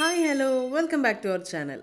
Hi hello welcome back to our channel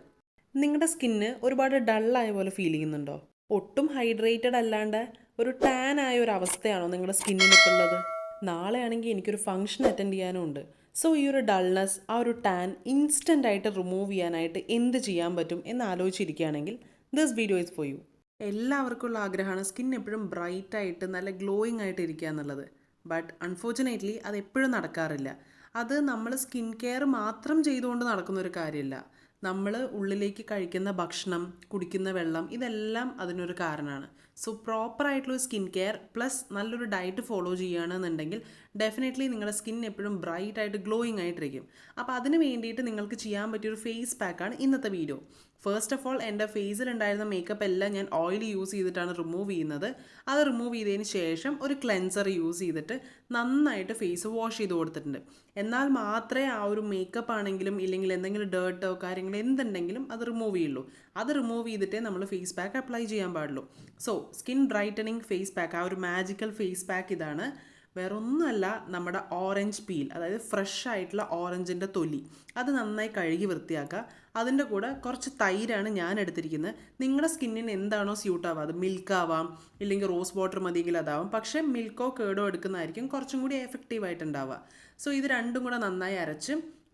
നിങ്ങളുടെ skin ഒരുപാട് ഡള്ളായ പോലെ ഫീൽ ചെയ്യുന്നുണ്ടോ? ഒട്ടും ഹൈഡ്രേറ്റഡ് അല്ലാണ്ട് ഒരു ടാൻ ആയ ഒരു അവസ്ഥയാണോ നിങ്ങളുടെ സ്കിന്നിന് ഇപ്പോൾ ഉള്ളത്? നാളെയാണെങ്കിൽ എനിക്കൊരു ഫംഗ്ഷൻ അറ്റൻഡ് ചെയ്യാനും ഉണ്ട്. സോ ഈ ഒരു ഡൾനെസ് ആ ഒരു ടാൻ ഇൻസ്റ്റന്റ് ആയിട്ട് റിമൂവ് ചെയ്യാനായിട്ട് എന്ത് ചെയ്യാൻ പറ്റും എന്ന് ആലോചിച്ചിരിക്കുകയാണെങ്കിൽ this video is for you എല്ലാവർക്കും ഉള്ള ആഗ്രഹമാണ് സ്കിൻ എപ്പോഴും ബ്രൈറ്റ് ആയിട്ട് നല്ല ഗ്ലോയിങ് ആയിട്ട് ഇരിക്കുക എന്നുള്ളത്. ബട്ട് അൺഫോർച്ചുനേറ്റ്ലി അത് എപ്പോഴും നടക്കാറില്ല. അത് നമ്മൾ സ്കിൻ കെയർ മാത്രം ചെയ്തുകൊണ്ട് നടക്കുന്ന ഒരു കാര്യമല്ല നമ്മൾ ഉള്ളിലേക്ക് കഴിക്കുന്ന ഭക്ഷണം കുടിക്കുന്ന വെള്ളം ഇതെല്ലാം അതിനൊരു കാരണമാണ് സോ പ്രോപ്പറായിട്ടുള്ള സ്കിൻ കെയർ പ്ലസ് നല്ലൊരു ഡയറ്റ് ഫോളോ ചെയ്യുകയാണെന്നുണ്ടെങ്കിൽ ഡെഫിനറ്റ്ലി നിങ്ങളുടെ സ്കിൻ എപ്പോഴും ബ്രൈറ്റ് ആയിട്ട് ഗ്ലോയിങ് ആയിട്ടിരിക്കും. അപ്പോൾ അതിന് വേണ്ടിയിട്ട് നിങ്ങൾക്ക് ചെയ്യാൻ പറ്റിയൊരു ഫേസ് പാക്കാണ് ഇന്നത്തെ വീഡിയോ ഫസ്റ്റ് ഓഫ് ഓൾ എന്റെ ഫേസിൽ ഉണ്ടായിരുന്ന മേക്കപ്പ് എല്ലാം ഞാൻ ഓയിൽ യൂസ് ചെയ്തിട്ടാണ് റിമൂവ് ചെയ്യുന്നത്. അത് റിമൂവ് ചെയ്തതിന് ശേഷം ഒരു ക്ലെൻസർ യൂസ് ചെയ്തിട്ട് നന്നായിട്ട് ഫേസ് വാഷ് ചെയ്ത് കൊടുത്തിട്ടുണ്ട്. എന്നാൽ മാത്രമേ ആ ഒരു മേക്കപ്പ് ആണെങ്കിലും ഇല്ലെങ്കിൽ എന്തെങ്കിലും ഡേർട്ടോ കാര്യങ്ങൾ എന്തുണ്ടെങ്കിലും അത് റിമൂവ് ചെയ്യുള്ളൂ. അത് റിമൂവ് ചെയ്തിട്ടേ നമ്മൾ ഫേസ് പാക്ക് അപ്ലൈ ചെയ്യാൻ പാടുള്ളൂ. So skin brightening face pack ആ ഒരു മാജിക്കൽ ഫേസ് പാക്ക് ഇതാണ്. വേറൊന്നുമല്ല നമ്മുടെ ഓറഞ്ച് പീൽ അതായത് ഫ്രഷ് ആയിട്ടുള്ള ഓറഞ്ചിന്റെ തൊലി. അത് നന്നായി കഴുകി വൃത്തിയാക്കുക. അതിന്റെ കൂടെ കുറച്ച് തൈരാണ് ഞാൻ എടുത്തിരിക്കുന്നത്. നിങ്ങളുടെ സ്കിന്നിന് എന്താണോ സ്യൂട്ട് ആവുക? അത് മിൽക്ക് ആവാം ഇല്ലെങ്കിൽ റോസ് വാട്ടർ മതിയെങ്കിൽ അതാവാം. പക്ഷേ മിൽക്കോ കേടോ എടുക്കുന്നതായിരിക്കും കുറച്ചും കൂടി എഫക്റ്റീവ് ആയിട്ടുണ്ടാവുക. സോ ഇത് രണ്ടും കൂടെ നന്നായി അരച്ച്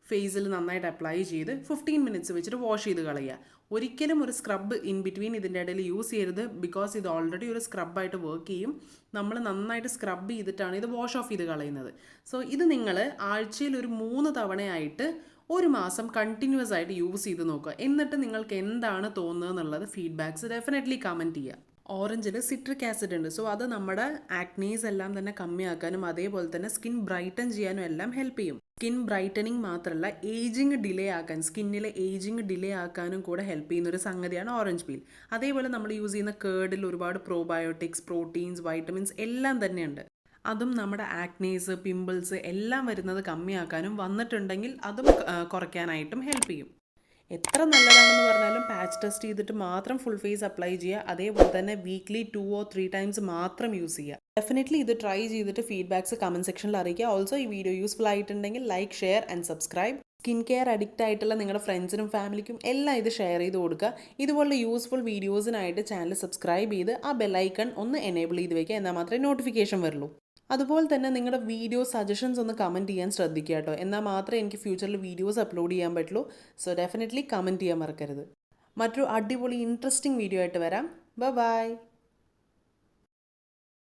ഫേസിൽ നന്നായിട്ട് അപ്ലൈ ചെയ്ത് ഫിഫ്റ്റീൻ മിനിറ്റ്സ് വെച്ചിട്ട് വാഷ് ചെയ്ത് കളയുക. ഒരിക്കലും ഒരു സ്ക്രബ് ഇൻ ബിറ്റ്വീൻ ഇതിന്റെ ഇടയിൽ യൂസ് ചെയ്യരുത് ബിക്കോസ് ഇത് ഓൾറെഡി ഒരു സ്ക്രബായിട്ട് വർക്ക് ചെയ്യും. നമ്മൾ നന്നായിട്ട് സ്ക്രബ് ചെയ്തിട്ടാണ് ഇത് വാഷ് ഓഫ് ചെയ്ത് കളയുന്നത്. സോ ഇത് നിങ്ങൾ ആഴ്ചയിൽ ഒരു മൂന്ന് തവണയായിട്ട് ഒരു മാസം കണ്ടിന്യൂസ് ആയിട്ട് യൂസ് ചെയ്ത് നോക്കുക. എന്നിട്ട് നിങ്ങൾക്ക് എന്താണ് തോന്നുന്നത് എന്നുള്ളത് ഫീഡ്ബാക്ക്സ് ഡെഫിനറ്റ്ലി കമന്റ് ചെയ്യുക. ഓറഞ്ചിൽ സിട്രിക് ആസിഡ് ഉണ്ട്. സോ അത് നമ്മുടെ ആക്നീസ് എല്ലാം തന്നെ കമ്മിയാക്കാനും അതേപോലെ തന്നെ സ്കിൻ ബ്രൈറ്റൻ ചെയ്യാനും എല്ലാം ഹെൽപ്പ് ചെയ്യും. സ്കിൻ ബ്രൈറ്റനിങ് മാത്രമല്ല ഏജിങ് ഡിലേ ആക്കാൻ സ്കിന്നിലെ ഏജിങ് ഡിലേ ആക്കാനും കൂടെ ഹെൽപ്പ് ചെയ്യുന്ന ഒരു സംഗതിയാണ് ഓറഞ്ച് പീൽ. അതേപോലെ നമ്മൾ യൂസ് ചെയ്യുന്ന കേർഡിൽ ഒരുപാട് പ്രോബയോട്ടിക്സ് പ്രോട്ടീൻസ് വൈറ്റമിൻസ് എല്ലാം തന്നെയുണ്ട്. അതും നമ്മുടെ ആക്നീസ് പിമ്പിൾസ് എല്ലാം വരുന്നത് കമ്മിയാക്കാനും വന്നിട്ടുണ്ടെങ്കിൽ അതും കുറയ്ക്കാനായിട്ടും ഹെൽപ്പ് ചെയ്യും. എത്ര നല്ലതാണെന്ന് പറഞ്ഞാലും പാച്ച് ടെസ്റ്റ് ചെയ്തിട്ട് മാത്രം ഫുൾ ഫേസ് അപ്ലൈ ചെയ്യുക. അതേപോലെ തന്നെ weekly two or three times മാത്രം യൂസ് ചെയ്യുക. ഡെഫിനറ്റ്ലി ഇത് ട്രൈ ചെയ്തിട്ട് ഫീഡ്ബാക്സ് കമന്റ് സെക്ഷനിൽ അറിയിക്കുക. ഓൾസോ ഈ വീഡിയോ യൂസ്ഫുൾ ആയിട്ടുണ്ടെങ്കിൽ like share and subscribe skin care addict ആയിട്ടുള്ള നിങ്ങളുടെ ഫ്രണ്ട്സിനും ഫാമിലിക്കും എല്ലാം ഇത് ഷെയർ ചെയ്ത് കൊടുക്കുക. ഇതുപോലുള്ള യൂസ്ഫുൾ വീഡിയോസിനായിട്ട് ചാനൽ സബ്സ്ക്രൈബ് ചെയ്ത് ആ ബെല്ലൈക്കൺ ഒന്ന് എനേബിൾ ചെയ്ത് വയ്ക്കുക എന്നാൽ മാത്രമേ നോട്ടിഫിക്കേഷൻ വരുള്ളൂ. അതുപോലെ തന്നെ നിങ്ങളുടെ വീഡിയോ സജഷൻസ് ഒന്ന് കമന്റ് ചെയ്യാൻ ശ്രദ്ധിക്കുക കേട്ടോ. എന്നാൽ മാത്രമേ എനിക്ക് ഫ്യൂച്ചറിൽ വീഡിയോസ് അപ്ലോഡ് ചെയ്യാൻ പറ്റുള്ളൂ. സോ ഡെഫിനറ്റ്ലി കമന്റ് ചെയ്യാൻ മറക്കരുത്. മറ്റൊരു അടിപൊളി ഇൻട്രസ്റ്റിംഗ് വീഡിയോ ആയിട്ട് വരാം. ബൈ